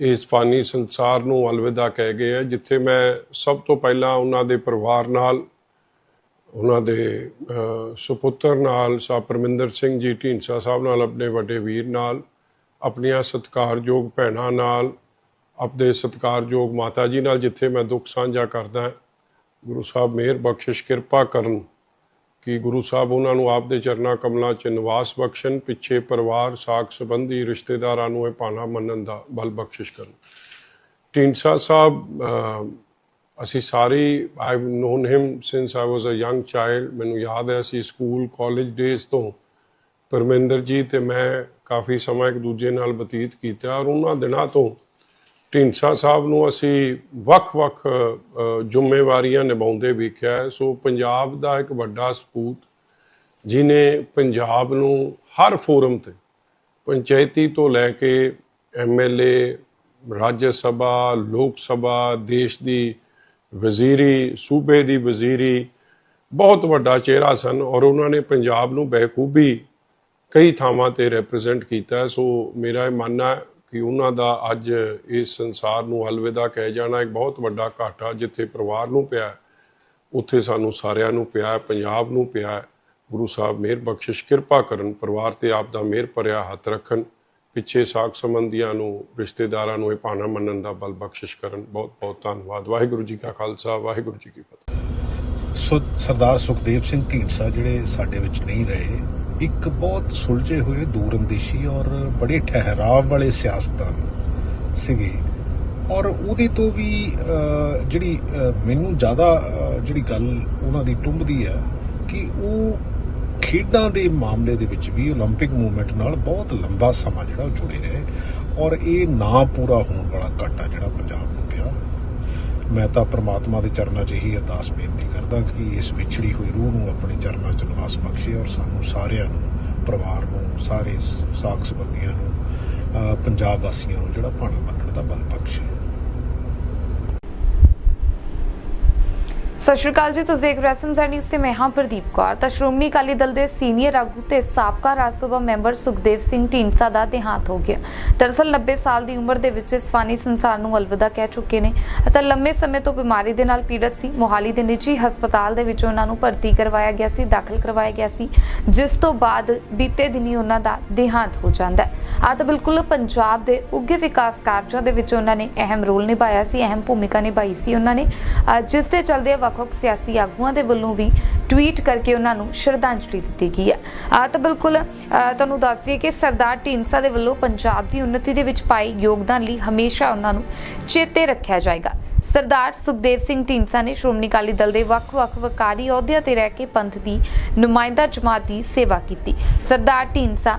ਇਸ ਫਾਨੀ ਸੰਸਾਰ ਨੂੰ ਅਲਵਿਦਾ ਕਹਿ ਗਏ ਹੈ ਜਿੱਥੇ ਮੈਂ ਸਭ ਤੋਂ ਪਹਿਲਾਂ ਉਹਨਾਂ ਦੇ ਪਰਿਵਾਰ ਨਾਲ, ਉਹਨਾਂ ਦੇ ਸੁਪੁੱਤਰ ਨਾਲ, ਸਾ ਪਰਮਿੰਦਰ ਸਿੰਘ ਜੀ, ਢੀਂਡਸਾ ਸਾਹਿਬ ਨਾਲ, ਆਪਣੇ ਵੱਡੇ ਵੀਰ ਨਾਲ, ਆਪਣੀਆਂ ਸਤਿਕਾਰਯੋਗ ਭੈਣਾਂ ਨਾਲ, ਆਪਣੇ ਸਤਿਕਾਰਯੋਗ ਮਾਤਾ ਜੀ ਨਾਲ, ਜਿੱਥੇ ਮੈਂ ਦੁੱਖ ਸਾਂਝਾ ਕਰਦਾ ਗੁਰੂ ਸਾਹਿਬ ਮਿਹਰ ਬਖਸ਼ਿਸ਼, ਕਿਰਪਾ ਕਰਨ ਕਿ ਗੁਰੂ ਸਾਹਿਬ ਉਹਨਾਂ ਨੂੰ ਆਪ ਦੇ ਚਰਨਾਂ ਕਮਲਾਂ 'ਚ ਨਿਵਾਸ ਬਖਸ਼ਣ, ਪਿੱਛੇ ਪਰਿਵਾਰ, ਸਾਖ ਸੰਬੰਧੀ, ਰਿਸ਼ਤੇਦਾਰਾਂ ਨੂੰ ਇਹ ਪਾਣਾ ਮੰਨਣ ਦਾ ਬਲ ਬਖਸ਼ਿਸ਼ ਕਰਨ। ਢੀਂਡਸਾ ਸਾਹਿਬ ਅਸੀਂ ਸਾਰੇ I've known him since I was a young child ਮੈਨੂੰ ਯਾਦ ਹੈ ਅਸੀਂ ਸਕੂਲ, ਕਾਲਜ ਡੇਜ਼ ਤੋਂ ਪਰਮਿੰਦਰ ਜੀ ਤੇ ਮੈਂ ਕਾਫੀ ਸਮਾਂ ਇੱਕ ਦੂਜੇ ਨਾਲ ਬਤੀਤ ਕੀਤਾ ਔਰ ਉਹਨਾਂ ਦਿਨਾਂ ਤੋਂ ਢੀਂਡਸਾ ਸਾਹਿਬ ਨੂੰ ਅਸੀਂ ਵੱਖ-ਵੱਖ ਜ਼ਿੰਮੇਵਾਰੀਆਂ ਨਿਭਾਉਂਦੇ ਵੇਖਿਆ ਹੈ। ਸੋ ਪੰਜਾਬ ਦਾ ਇੱਕ ਵੱਡਾ ਸਪੂਤ ਜਿਨੇ ਪੰਜਾਬ ਨੂੰ ਹਰ ਫੋਰਮ ਤੇ ਪੰਚਾਇਤੀ ਤੋਂ ਲੈ ਕੇ ਐਮਐਲਏ ਰਾਜ ਸਭਾ, ਲੋਕ ਸਭਾ, ਦੇਸ਼ ਦੀ ਵਜ਼ੀਰੀ, ਸੂਬੇ ਦੀ ਵਜ਼ੀਰੀ ਬਹੁਤ ਵੱਡਾ ਚਿਹਰਾ ਸਨ ਔਰ ਉਹਨਾਂ ਨੇ ਪੰਜਾਬ ਨੂੰ ਬਖੂਬੀ ਕਈ ਥਾਵਾਂ ਤੇ ਰਿਪਰੈਜ਼ੈਂਟ ਕੀਤਾ ਸੋ ਮੇਰਾ ਇਹ ਮੰਨਣਾ ਹੈ ਕਿ ਉਹਨਾਂ ਦਾ ਅੱਜ ਇਸ ਸੰਸਾਰ ਨੂੰ ਅਲਵਿਦਾ ਕਹਿ ਜਾਣਾ ਇੱਕ ਬਹੁਤ ਵੱਡਾ ਘਾਟਾ ਜਿੱਥੇ ਪਰਿਵਾਰ ਨੂੰ ਪਿਆ ਉੱਥੇ ਸਾਨੂੰ ਸਾਰਿਆਂ ਨੂੰ ਪਿਆ ਪੰਜਾਬ ਨੂੰ ਪਿਆ ਗੁਰੂ ਸਾਹਿਬ ਮਿਹਰ ਬਖਸ਼ਿਸ਼, ਕਿਰਪਾ ਕਰਨ, ਪਰਿਵਾਰ ਤੇ ਆਪ ਦਾ ਮਿਹਰ ਭਰਿਆ ਹੱਥ ਰੱਖਣ, ਪਿੱਛੇ ਸਾਖ ਸੰਬੰਧੀਆਂ ਨੂੰ, ਰਿਸ਼ਤੇਦਾਰਾਂ ਨੂੰ ਇਹ ਭਾਣਾ ਮੰਨਣ ਦਾ ਬਲ ਬਖਸ਼ਿਸ਼ ਕਰਨ। ਬਹੁਤ ਬਹੁਤ ਧੰਨਵਾਦ। ਵਾਹਿਗੁਰੂ ਜੀ ਕਾ ਖਾਲਸਾ, ਵਾਹਿਗੁਰੂ ਜੀ ਕੀ ਫਤਿਹ। ਸੋ ਸਰਦਾਰ ਸੁਖਦੇਵ ਸਿੰਘ ਢੀਂਡਸਾ ਜਿਹੜੇ ਸਾਡੇ ਵਿੱਚ ਨਹੀਂ ਰਹੇ ਇੱਕ ਬਹੁਤ ਸੁਲਝੇ ਹੋਏ ਦੂਰਅੰਦੇਸ਼ੀ ਔਰ ਬੜੇ ਠਹਿਰਾਵ ਵਾਲੇ ਸਿਆਸਤਦਾਨ ਸੀਗੇ ਔਰ ਉਹਦੇ ਤੋਂ ਵੀ ਅਹ, ਜਿਹੜੀ ਅਹ, ਮੈਨੂੰ ਜ਼ਿਆਦਾ ਅਹ, ਜਿਹੜੀ ਗੱਲ ਉਹਨਾਂ ਦੀ ਟੁੰਬਦੀ ਆ ਕਿ ਉਹ ਖੇਡਾਂ ਦੇ ਮਾਮਲੇ ਦੇ ਵਿੱਚ ਵੀ 올림픽 ਮੂਵਮੈਂਟ ਨਾਲ ਬਹੁਤ ਲੰਬਾ ਸਮਾਂ ਜਿਹੜਾ ਉਹ ਜੁੜੇ ਰਹੇ ਔਰ ਇਹ ਨਾ ਪੂਰਾ ਹੋਣ ਵਾਲਾ ਘਾਟਾ ਜਿਹੜਾ ਪੰਜਾਬ ਨੂੰ ਪਿਆ ਮੈਂ ਤਾਂ ਪ੍ਰਮਾਤਮਾ ਦੇ ਚਰਨਾਂ 'ਚ ਇਹੀ ਅਰਦਾਸ ਬੇਨਤੀ ਕਰਦਾ ਕਿ ਇਸ ਵਿਛੜੀ ਹੋਈ ਰੂਹ ਨੂੰ ਆਪਣੇ ਚਰਨਾਂ 'ਚ ਨਿਵਾਸ ਬਖਸ਼ੇ ਔਰ ਸਾਨੂੰ ਸਾਰਿਆਂ ਨੂੰ, ਪਰਿਵਾਰ ਨੂੰ, ਸਾਰੇ ਸ- ਸਾਕ ਸੰਬੰਧੀਆਂ ਨੂੰ ਪੰਜਾਬ ਵਾਸੀਆਂ ਨੂੰ ਜਿਹੜਾ ਭਾਣਾ ਮੰਨਣ ਦਾ ਬਲ ਬਖਸ਼ੇ। ਸਤਿ ਸ਼੍ਰੀ ਅਕਾਲ ਜੀ, ਤੁਸੀਂ ਦੇਖ ਰਹੇ ਹੋ ਐਸਐਮਜ਼ੈਡ ਨਿਊਜ਼ ਤੇ ਮੈਂ ਹਾਂ ਪ੍ਰਦੀਪ ਕੌਰ। ਤਾਂ ਸ਼੍ਰੋਮਣੀ ਅਕਾਲੀ ਦਲ ਦੇ ਸੀਨੀਅਰ ਆਗੂ ਤੇ ਸਾਬਕਾ ਰਾਜ ਸਭਾ ਮੈਂਬਰ ਸੁਖਦੇਵ ਸਿੰਘ ਢੀਂਡਸਾ ਦਾ ਦੇਹਾਂਤ ਹੋ ਗਿਆ। ਦਰਅਸਲ 90 ਸਾਲ ਦੀ ਉਮਰ ਦੇ ਵਿੱਚ ਇਸ ਫਾਨੀ ਸੰਸਾਰ ਨੂੰ ਅਲਵਿਦਾ ਕਹਿ ਚੁੱਕੇ ਨੇ ਅਤੇ ਲੰਮੇ ਸਮੇਂ ਤੋਂ ਬਿਮਾਰੀ ਦੇ ਨਾਲ ਪੀੜਤ ਸੀ। ਮੋਹਾਲੀ ਦੇ ਨਿੱਜੀ ਹਸਪਤਾਲ ਦੇ ਵਿੱਚ ਉਹਨਾਂ ਨੂੰ ਭਰਤੀ ਕਰਵਾਇਆ ਗਿਆ ਸੀ, ਦਾਖਲ ਕਰਵਾਇਆ ਗਿਆ ਸੀ, ਜਿਸ ਤੋਂ ਬਾਅਦ ਬੀਤੇ ਦਿਨੀ ਉਹਨਾਂ ਦਾ ਦੇਹਾਂਤ ਹੋ ਜਾਂਦਾ ਹੈ। ਆ ਤਾਂ ਬਿਲਕੁਲ ਪੰਜਾਬ ਦੇ ਉੱਘੇ ਵਿਕਾਸ ਕਾਰਜਾਂ ਦੇ ਵਿੱਚ ਉਹਨਾਂ ਨੇ ਅਹਿਮ ਰੋਲ ਨਿਭਾਇਆ ਸੀ, ਅਹਿਮ ਭੂਮਿਕਾ ਨਿਭਾਈ ਸੀ ਉਹਨਾਂ ਨੇ। ਜਿਸ ਦੇ ਚਲਦੇ ਵੱਖ-ਵੱਖ ਸਿਆਸੀ ਆਗੂਆਂ ਦੇ ਵੱਲੋਂ ਵੀ ਟਵੀਟ ਕਰਕੇ ਉਹਨਾਂ ਨੂੰ ਸ਼ਰਧਾਂਜਲੀ ਦਿੱਤੀ ਗਈ ਹੈ। ਆ ਤਾਂ ਬਿਲਕੁਲ ਤੁਹਾਨੂੰ ਦੱਸ ਦਈਏ ਕਿ ਸਰਦਾਰ ਢੀਂਡਸਾ ਦੇ ਵੱਲੋਂ ਪੰਜਾਬ ਦੀ ਉન્નਤੀ ਦੇ ਵਿੱਚ ਪਾਏ ਯੋਗਦਾਨ ਲਈ ਹਮੇਸ਼ਾ ਉਹਨਾਂ ਨੂੰ ਚੇਤੇ ਰੱਖਿਆ ਜਾਏਗਾ। ਸਰਦਾਰ ਸੁਖਦੇਵ ਸਿੰਘ ਢੀਂਡਸਾ ਨੇ ਸ਼੍ਰੋਮਣੀ ਅਕਾਲੀ ਦਲ ਦੇ ਵੱਖ-ਵੱਖ ਵਕਾਰੀ ਅਹੁਦਿਆਂ ਤੇ ਰਹਿ ਕੇ ਪੰਥ ਦੀ ਨੁਮਾਇੰਦਾ ਜਮਾਤ ਦੀ ਸੇਵਾ ਕੀਤੀ। ਸਰਦਾਰ ਢੀਂਡਸਾ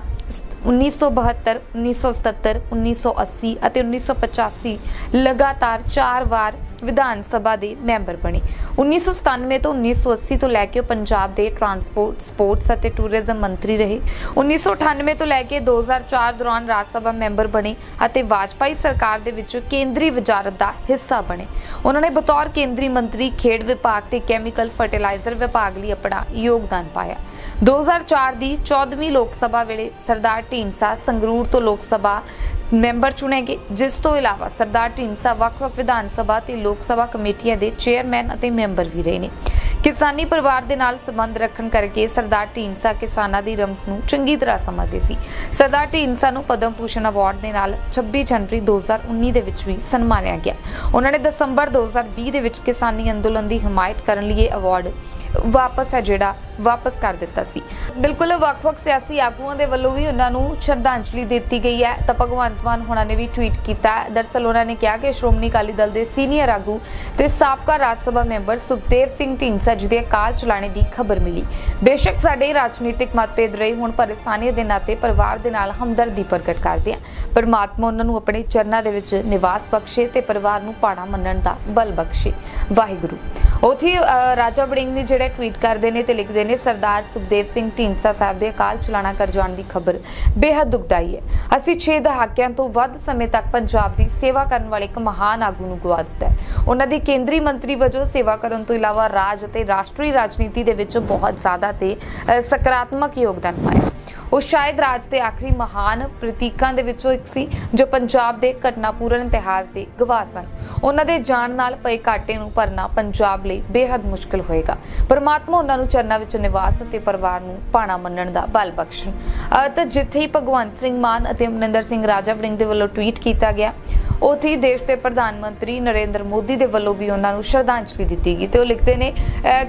1972 1977 1980 ਅਤੇ 1985 ਲਗਾਤਾਰ 4 ਵਾਰ ਵਿਧਾਨ ਸਭਾ ਦੇ ਮੈਂਬਰ ਬਣੇ। 1997 ਤੋਂ 1980 ਤੋਂ ਲੈ ਕੇ ਉਹ ਪੰਜਾਬ ਦੇ ਟਰਾਂਸਪੋਰਟ, ਸਪੋਰਟਸ ਅਤੇ ਟੂਰਿਜ਼ਮ ਮੰਤਰੀ ਰਹੇ। 1998 ਤੋਂ ਲੈ ਕੇ 2004 ਦੌਰਾਨ ਰਾਜ ਸਭਾ ਮੈਂਬਰ ਬਣੇ ਅਤੇ ਵਾਜਪਾਈ ਸਰਕਾਰ ਦੇ ਵਿੱਚ ਕੇਂਦਰੀ ਵਜ਼ਾਰਤ ਦਾ ਹਿੱਸਾ ਬਣੇ। ਉਹਨਾਂ ਨੇ ਬਤੌਰ ਕੇਂਦਰੀ ਮੰਤਰੀ, ਖੇਡ ਵਿਭਾਗ ਤੇ ਕੈਮੀਕਲ ਫਰਟੀਲਾਈਜ਼ਰ ਵਿਭਾਗ ਲਈ ਆਪਣਾ ਯੋਗਦਾਨ ਪਾਇਆ। 2004 ਦੀ 14ਵੀਂ ਲੋਕ ਸਭਾ ਵੇਲੇ ਸਰਦਾਰ ਢੀਂਡਸਾ ਸੰਗਰੂਰ ਤੋਂ ਲੋਕ ਸਭਾ ਮੈਂਬਰ ਚੁਣੇ ਗਏ ਜਿਸ ਤੋਂ ਇਲਾਵਾ ਸਰਦਾਰ ਢੀਂਡਸਾ ਵੱਖ-ਵੱਖ ਵਿਧਾਨ ਸਭਾ ਤੇ ਲੋਕ ਸਭਾ ਕਮੇਟੀਆਂ ਦੇ ਚੇਅਰਮੈਨ ਅਤੇ ਮੈਂਬਰ ਵੀ ਰਹੇ ਨੇ। ਕਿਸਾਨੀ ਪਰਿਵਾਰ ਦੇ ਨਾਲ ਸੰਬੰਧ ਰੱਖਣ ਕਰਕੇ ਸਰਦਾਰ ਢੀਂਡਸਾ ਕਿਸਾਨਾਂ ਦੀ ਰਮਸ ਨੂੰ ਚੰਗੀ ਤਰ੍ਹਾਂ ਸਮਝਦੇ ਸੀ। ਸਰਦਾਰ ਢੀਂਡਸਾ ਨੂੰ ਪਦਮ ਭੂਸ਼ਣ ਅਵਾਰਡ ਦੇ ਨਾਲ 26 ਜਨਵਰੀ 2019 ਦੇ ਵਿੱਚ ਵੀ ਸਨਮਾਨਿਆ ਗਿਆ। ਉਹਨਾਂ ਨੇ ਦਸੰਬਰ 2020 ਦੇ ਵਿੱਚ ਕਿਸਾਨੀ ਅੰਦੋਲਨ ਦੀ ਹਮਾਇਤ ਕਰਨ ਲਈ ਇਹ ਅਵਾਰਡ ਵਾਪਸ ਹੈ ਜਿਹੜਾ ਵਾਪਸ ਕਰ ਦਿੱਤਾ ਸੀ। ਬਿਲਕੁਲ ਵੱਖ-ਵੱਖ ਸਿਆਸੀ ਆਗੂਆਂ ਦੇ ਵੱਲੋਂ ਵੀ ਉਹਨਾਂ ਨੂੰ ਸ਼ਰਧਾਂਜਲੀ ਦਿੱਤੀ ਗਈ ਹੈ। ਤਾਂ ਭਗਵੰਤ ਮਾਨ ਹੋਣਾ ਨੇ ਵੀ ਟਵੀਟ ਕੀਤਾ ਹੈ। ਦਰਅਸਲ ਉਹਨਾਂ ਨੇ ਕਿਹਾ ਕਿ ਸ਼੍ਰੋਮਣੀ ਅਕਾਲੀ ਦਲ ਦੇ ਸੀਨੀਅਰ ਆਗੂ ਤੇ ਸਾਬਕਾ ਰਾਜ ਸਭਾ ਮੈਂਬਰ ਸੁਖਦੇਵ ਸਿੰਘ ਢੀਂਡਸਾ ਜੀ ਦੇ ਅਕਾਲ ਚਲਾਣੇ ਦੀ ਖਬਰ ਮਿਲੀ। ਬੇਸ਼ੱਕ ਸਾਡੇ ਰਾਜਨੀਤਿਕ ਮਤਭੇਦ ਰਹੇ ਹੁਣ, ਪਰ ਇਨਸਾਨੀਅਤ ਦੇ ਨਾਤੇ ਪਰਿਵਾਰ ਦੇ ਨਾਲ ਹਮਦਰਦੀ ਪ੍ਰਗਟ ਕਰਦੇ ਹਾਂ ਪਰਮਾਤਮਾ ਉਹਨਾਂ ਨੂੰ ਆਪਣੇ ਚਰਨਾਂ ਦੇ ਵਿੱਚ ਨਿਵਾਸ ਬਖਸ਼ੇ ਤੇ ਪਰਿਵਾਰ ਨੂੰ ਪਾਣਾ ਮੰਨਣ ਦਾ ਬਲ ਬਖਸ਼ੇ। ਵਾਹਿਗੁਰੂ। ਉਥੇ ਰਾਜਾ ਵੜਿੰਗ ਨੇ ਜਿਹੜੇ ਟਵੀਟ ਕਰਦੇ ਨੇ ਤੇ ਲਿਖਦੇ ਨੇ, ਸਰਦਾਰ ਸੁਖਦੇਵ ਸਿੰਘ ਢੀਂਡਸਾ ਸਾਹਿਬ ਦੇ ਅਕਾਲ ਚਲਾਣਾ ਕਰ ਜਾਣ ਦੀ ਖਬਰ ਬੇहद ਦੁਖਦਾਈ ਹੈ। ਅਸੀਂ 6 ਦਹਾਕਿਆਂ ਤੋਂ ਵੱਧ ਸਮੇਂ ਤੱਕ ਪੰਜਾਬ ਦੀ ਸੇਵਾ ਕਰਨ ਵਾਲੇ ਇੱਕ ਮਹਾਨ ਆਗੂ ਨੂੰ ਗਵਾ ਦਿੱਤਾ ਹੈ। ਉਹਨਾਂ ਦੀ ਕੇਂਦਰੀ ਮੰਤਰੀ ਵਜੋਂ ਸੇਵਾ ਕਰਨ ਤੋਂ ਇਲਾਵਾ ਰਾਜ ਅਤੇ ਰਾਸ਼ਟਰੀ ਰਾਜਨੀਤੀ ਦੇ ਵਿੱਚ ਬਹੁਤ ਜ਼ਿਆਦਾ ਤੇ ਸਕਾਰਾਤਮਕ ਯੋਗਦਾਨ ਪਾਇਆ ਉਹ ਸ਼ਾਇਦ ਰਾਜ ਦੇ ਆਖਰੀ ਮਹਾਨ ਪ੍ਰਤੀਕਾਂ ਦੇ ਵਿੱਚੋਂ ਇੱਕ ਸੀ, ਜੋ ਪੰਜਾਬ ਦੇ ਘਟਨਾਪੂਰਨ ਇਤਿਹਾਸ ਦੇ ਗਵਾਹ ਸਨ। ਉਹਨਾਂ ਦੇ ਜਾਣ ਨਾਲ ਪਏ ਘਾਟੇ ਨੂੰ ਭਰਨਾ ਪੰਜਾਬ ਲਈ ਬੇहद ਮੁਸ਼ਕਲ ਹੋਏਗਾ। ਪਰਮਾਤਮਾ ਉਹਨਾਂ ਨੂੰ ਚਰਨਾਂ ਵਿੱਚ ਨਿਵਾਸ ਅਤੇ ਪਰਿਵਾਰ ਨੂੰ ਪਾਣਾ ਮੰਨਣ ਦਾ ਬਲ ਬਖਸ਼ਣ। ਤਾਂ ਜਿੱਥੇ ਹੀ ਭਗਵੰਤ ਸਿੰਘ ਮਾਨ ਅਤੇ ਅਮਰਿੰਦਰ ਸਿੰਘ ਰਾਜਾ ਵੜਿੰਗ ਦੇ ਵੱਲੋਂ ਟਵੀਟ ਕੀਤਾ ਗਿਆ, ਉੱਥੇ ਹੀ ਦੇਸ਼ ਦੇ ਪ੍ਰਧਾਨ ਮੰਤਰੀ ਨਰਿੰਦਰ ਮੋਦੀ ਦੇ ਵੱਲੋਂ ਵੀ ਉਹਨਾਂ ਨੂੰ ਸ਼ਰਧਾਂਜਲੀ ਦਿੱਤੀ ਗਈ ਤੇ ਉਹ ਲਿਖਦੇ ਨੇ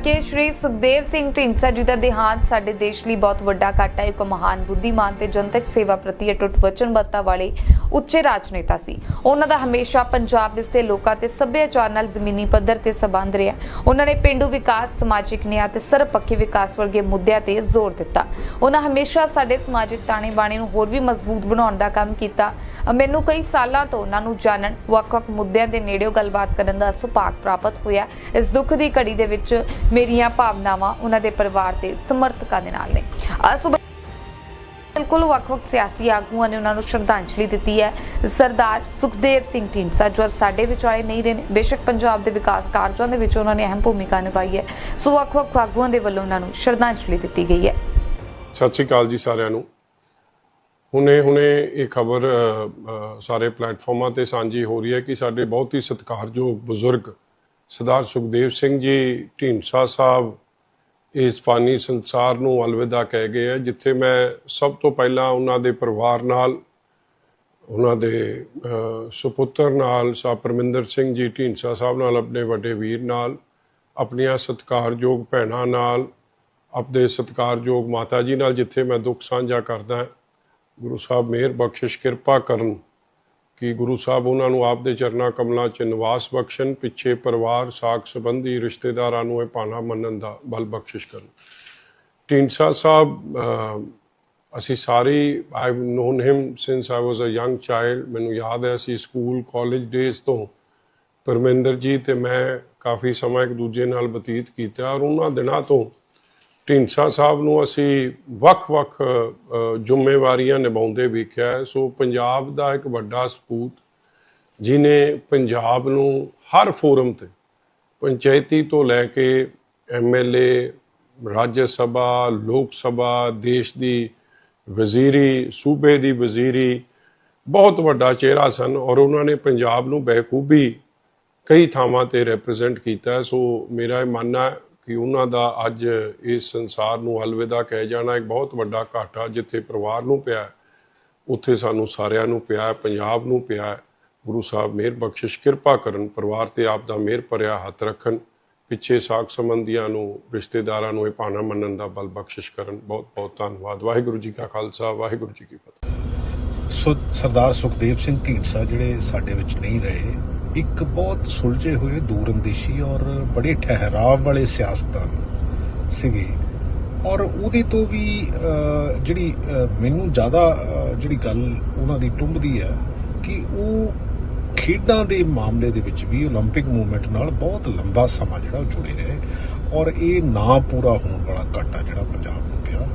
ਕਿ ਸ਼੍ਰੀ ਸੁਖਦੇਵ ਸਿੰਘ ਢੀਂਡਸਾ ਜੀ ਦਾ ਦੇਹਾਂਤ ਸਾਡੇ ਦੇਸ਼ ਲਈ ਬਹੁਤ ਵੱਡਾ ਘਾਟਾ ਹੈ। ਇੱਕ ਮਹਾਨ ਬੁੱਧੀਮਾਨ ਤੇ ਜਨਤਕ ਸੇਵਾ ਪ੍ਰਤੀ ਅਟੁੱਟ ਵਚਨਬੱਧਤਾ ਵਾਲੇ ਉੱਚੇ ਰਾਜਨੇਤਾ ਸੀ। ਉਹਨਾਂ ਦਾ ਹਮੇਸ਼ਾ ਪੰਜਾਬ ਇਸ ਦੇ ਲੋਕਾਂ ਤੇ ਸੱਭਿਆਚਾਰ ਨਾਲ ਜ਼ਮੀਨੀ ਪੱਧਰ ਤੇ ਸਬੰਧ ਰਿਹਾ। ਉਹਨਾਂ ਨੇ ਪਿੰਡੂ ਵਿਕਾਸ ਸਮਾਜਿਕ ਨਿਆਂ ਤੇ ਸਰਬਪੱਖੀ ਵਿਕਾਸ ਵਰਗੇ ਮੁੱਦਿਆਂ ਤੇ ਜ਼ੋਰ ਦਿੱਤਾ। ਉਹਨਾਂ ਹਮੇਸ਼ਾ ਸਾਡੇ ਸਮਾਜਿਕ ਤਾਣੇ ਬਾਣੇ ਨੂੰ ਹੋਰ ਵੀ ਮਜ਼ਬੂਤ ਬਣਾਉਣ ਦਾ ਕੰਮ ਕੀਤਾ। ਮੈਨੂੰ ਕਈ ਸਾਲਾਂ ਤੋਂ ਉਹਨਾਂ ਨੂੰ ਜਾਣਨ ਵੱਖ-ਵੱਖ ਮੁੱਦਿਆਂ ਦੇ ਨੇੜਿਓ ਗੱਲਬਾਤ ਕਰਨ ਦਾ ਸੁਭਾਗ ਪ੍ਰਾਪਤ ਹੋਇਆ। ਇਸ ਦੁੱਖ ਦੀ ਘੜੀ ਦੇ ਵਿੱਚ ਮੇਰੀਆਂ ਭਾਵਨਾਵਾਂ ਉਹਨਾਂ ਦੇ ਪਰਿਵਾਰ ਤੇ ਸਮਰਥਕਾਂ ਦੇ ਨਾਲ ਨੇ। ਅ, ਬਿਲਕੁਲ ਵੱਖ-ਵੱਖ ਸਿਆਸੀ ਆਗੂਆਂ ਨੇ ਉਹਨਾਂ ਨੂੰ ਸ਼ਰਧਾਂਜਲੀ ਦਿੱਤੀ ਹੈ। ਸਰਦਾਰ ਸੁਖਦੇਵ ਸਿੰਘ ਢੀਂਡਸਾ ਜੋ ਸਾਡੇ ਵਿਚਾਲੇ ਨਹੀਂ ਰਹੇ ਨੇ। ਬੇਸ਼ੱਕ ਪੰਜਾਬ ਦੇ ਵਿਕਾਸ ਕਾਰਜਾਂ ਦੇ ਵਿੱਚ ਉਹਨਾਂ ਨੇ ਅਹਿਮ ਭੂਮਿਕਾ ਨਿਭਾਈ ਹੈ। ਸੋ ਵੱਖ-ਵੱਖ ਆਗੂਆਂ ਦੇ ਵੱਲੋਂ ਉਹਨਾਂ ਨੂੰ ਸ਼ਰਧਾਂਜਲੀ ਦਿੱਤੀ ਗਈ ਹੈ। ਸਤਿ ਸ਼੍ਰੀ ਅਕਾਲ ਜੀ ਸਾਰਿਆਂ ਨੂੰ। ਹੁਣੇ ਹੁਣੇ ਇਹ ਖਬਰ ਸਾਰੇ ਪਲੇਟਫਾਰਮਾਂ ਤੇ ਸਾਂਝੀ ਹੋ ਰਹੀ ਹੈ ਕਿ ਸਾਡੇ ਬਹੁਤ ਹੀ ਸਤਿਕਾਰਯੋਗ ਬਜ਼ੁਰਗ ਸਰਦਾਰ ਸੁਖਦੇਵ ਸਿੰਘ ਜੀ ਢੀਂਡਸਾ ਸਾਹਿਬ ਇਸ ਫਾਨੀ ਸੰਸਾਰ ਨੂੰ ਅਲਵਿਦਾ ਕਹਿ ਗਏ ਹੈ ਜਿੱਥੇ ਮੈਂ ਸਭ ਤੋਂ ਪਹਿਲਾਂ ਉਹਨਾਂ ਦੇ ਪਰਿਵਾਰ ਨਾਲ, ਉਹਨਾਂ ਦੇ ਸੁਪੁੱਤਰ ਨਾਲ, ਸਾ ਪਰਮਿੰਦਰ ਸਿੰਘ ਜੀ ਢੀਂਡਸਾ ਸਾਹਿਬ ਨਾਲ, ਆਪਣੇ ਵੱਡੇ ਵੀਰ ਨਾਲ, ਆਪਣੀਆਂ ਸਤਿਕਾਰਯੋਗ ਭੈਣਾਂ ਨਾਲ ਆਪਣੇ ਸਤਿਕਾਰਯੋਗ ਮਾਤਾ ਜੀ ਨਾਲ, ਜਿੱਥੇ ਮੈਂ ਦੁੱਖ ਸਾਂਝਾ ਕਰਦਾ, ਗੁਰੂ ਸਾਹਿਬ ਮਿਹਰ ਬਖਸ਼ਿਸ਼, ਕਿਰਪਾ ਕਰਨ ਕਿ ਗੁਰੂ ਸਾਹਿਬ ਉਹਨਾਂ ਨੂੰ ਆਪ ਦੇ ਚਰਨਾਂ ਕਮਲਾਂ 'ਚ ਨਿਵਾਸ ਬਖਸ਼ਣ, ਪਿੱਛੇ ਪਰਿਵਾਰ, ਸਾਖ ਸੰਬੰਧੀ ਰਿਸ਼ਤੇਦਾਰਾਂ ਨੂੰ ਇਹ ਪਾਣਾ ਮੰਨਣ ਦਾ ਬਲ ਬਖਸ਼ਿਸ਼ ਕਰਨ। ਢੀਂਡਸਾ ਸਾਹਿਬ ਅਸੀਂ ਸਾਰੇ I known him since I was a young child ਮੈਨੂੰ ਯਾਦ ਹੈ ਅਸੀਂ ਸਕੂਲ, ਕਾਲਜ ਡੇਜ਼ ਤੋਂ ਪਰਮਿੰਦਰ ਜੀ ਤੇ ਮੈਂ ਕਾਫੀ ਸਮਾਂ ਇੱਕ ਦੂਜੇ ਨਾਲ ਬਤੀਤ ਕੀਤਾ ਔਰ ਉਹਨਾਂ ਦਿਨਾਂ ਤੋਂ ਢੀਂਡਸਾ ਸਾਹਿਬ ਨੂੰ ਅਸੀਂ ਵੱਖ-ਵੱਖ ਅ, ਜ਼ਿੰਮੇਵਾਰੀਆਂ ਨਿਭਾਉਂਦੇ ਵੇਖਿਆ ਹੈ। ਸੋ ਪੰਜਾਬ ਦਾ ਇੱਕ ਵੱਡਾ ਸਪੂਤ ਜਿਨੇ ਪੰਜਾਬ ਨੂੰ ਹਰ ਫੋਰਮ ਤੇ ਪੰਚਾਇਤੀ ਤੋਂ ਲੈ ਕੇ ਐਮਐਲਏ ਰਾਜ ਸਭਾ ਲੋਕ ਸਭਾ ਦੇਸ਼ ਦੀ ਵਜ਼ੀਰੀ ਸੂਬੇ ਦੀ ਵਜ਼ੀਰੀ ਬਹੁਤ ਵੱਡਾ ਚਿਹਰਾ ਸਨ ਔਰ ਉਹਨਾਂ ਨੇ ਪੰਜਾਬ ਨੂੰ ਬਖੂਬੀ ਕਈ ਥਾਵਾਂ ਤੇ ਰਿਪਰੈਜ਼ੈਂਟ ਕੀਤਾ ਸੋ ਮੇਰਾ ਇਹ ਮੰਨਣਾ ਕਿ ਉਹਨਾਂ ਦਾ ਅੱਜ ਇਸ ਸੰਸਾਰ ਨੂੰ ਅਲਵਿਦਾ ਕਹਿ ਜਾਣਾ ਇੱਕ ਬਹੁਤ ਵੱਡਾ ਘਾਟਾ ਜਿੱਥੇ ਪਰਿਵਾਰ ਨੂੰ ਪਿਆ ਉੱਥੇ ਸਾਨੂੰ ਸਾਰਿਆਂ ਨੂੰ ਪਿਆ ਪੰਜਾਬ ਨੂੰ ਪਿਆ ਗੁਰੂ ਸਾਹਿਬ ਮਿਹਰ ਬਖਸ਼ਿਸ਼, ਕਿਰਪਾ ਕਰਨ, ਪਰਿਵਾਰ ਤੇ ਆਪ ਦਾ ਮਿਹਰ ਭਰਿਆ ਹੱਥ ਰੱਖਣ, ਪਿੱਛੇ ਸਾਖ ਸੰਬੰਧੀਆਂ ਨੂੰ, ਰਿਸ਼ਤੇਦਾਰਾਂ ਨੂੰ ਇਹ ਭਾਣਾ ਮੰਨਣ ਦਾ ਬਲ ਬਖਸ਼ਿਸ਼ ਕਰਨ। ਬਹੁਤ ਬਹੁਤ ਧੰਨਵਾਦ। ਵਾਹਿਗੁਰੂ ਜੀ ਕਾ ਖਾਲਸਾ, ਵਾਹਿਗੁਰੂ ਜੀ ਕੀ ਫਤਿਹ। ਸੋ ਸਰਦਾਰ ਸੁਖਦੇਵ ਸਿੰਘ ਢੀਂਡਸਾ ਜਿਹੜੇ ਸਾਡੇ ਵਿੱਚ ਨਹੀਂ ਰਹੇ ਇੱਕ ਬਹੁਤ ਸੁਲਝੇ ਹੋਏ ਦੂਰਅੰਦੇਸ਼ੀ ਔਰ ਬੜੇ ਠਹਿਰਾਵ ਵਾਲੇ ਸਿਆਸਤਦਾਨ ਸੀਗੇ ਔਰ ਉਹਦੇ ਤੋਂ ਵੀ ਅਹ, ਜਿਹੜੀ ਅਹ, ਮੈਨੂੰ ਜ਼ਿਆਦਾ ਅਹ, ਜਿਹੜੀ ਗੱਲ ਉਹਨਾਂ ਦੀ ਟੁੰਬਦੀ ਹੈ ਕਿ ਉਹ ਖੇਡਾਂ ਦੇ ਮਾਮਲੇ ਦੇ ਵਿੱਚ ਵੀ 올림픽 ਮੂਵਮੈਂਟ ਨਾਲ ਬਹੁਤ ਲੰਬਾ ਸਮਾਂ ਜਿਹੜਾ ਉਹ ਜੁੜੇ ਰਹੇ ਔਰ ਇਹ ਨਾ ਪੂਰਾ ਹੋਣ ਵਾਲਾ ਘਾਟਾ ਜਿਹੜਾ ਪੰਜਾਬ ਨੂੰ ਪਿਆ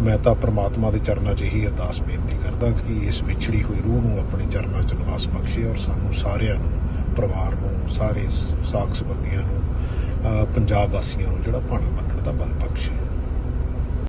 ਮੈਂ ਤਾਂ ਪ੍ਰਮਾਤਮਾ ਦੇ ਚਰਨਾਂ 'ਚ ਇਹੀ ਅਰਦਾਸ ਬੇਨਤੀ ਕਰਦਾ ਕਿ ਇਸ ਵਿਛੜੀ ਹੋਈ ਰੂਹ ਨੂੰ ਆਪਣੇ ਚਰਨਾਂ 'ਚ ਨਿਵਾਸ ਬਖਸ਼ੇ ਔਰ ਸਾਨੂੰ ਸਾਰਿਆਂ ਨੂੰ, ਪਰਿਵਾਰ ਨੂੰ, ਸਾਰੇ ਸਾਖ ਸੰਬੰਧੀਆਂ ਨੂੰ ਪੰਜਾਬ ਵਾਸੀਆਂ ਨੂੰ ਜਿਹੜਾ ਭਾਣਾ ਮੰਨਣ ਦਾ ਬਲ ਬਖਸ਼ੇ।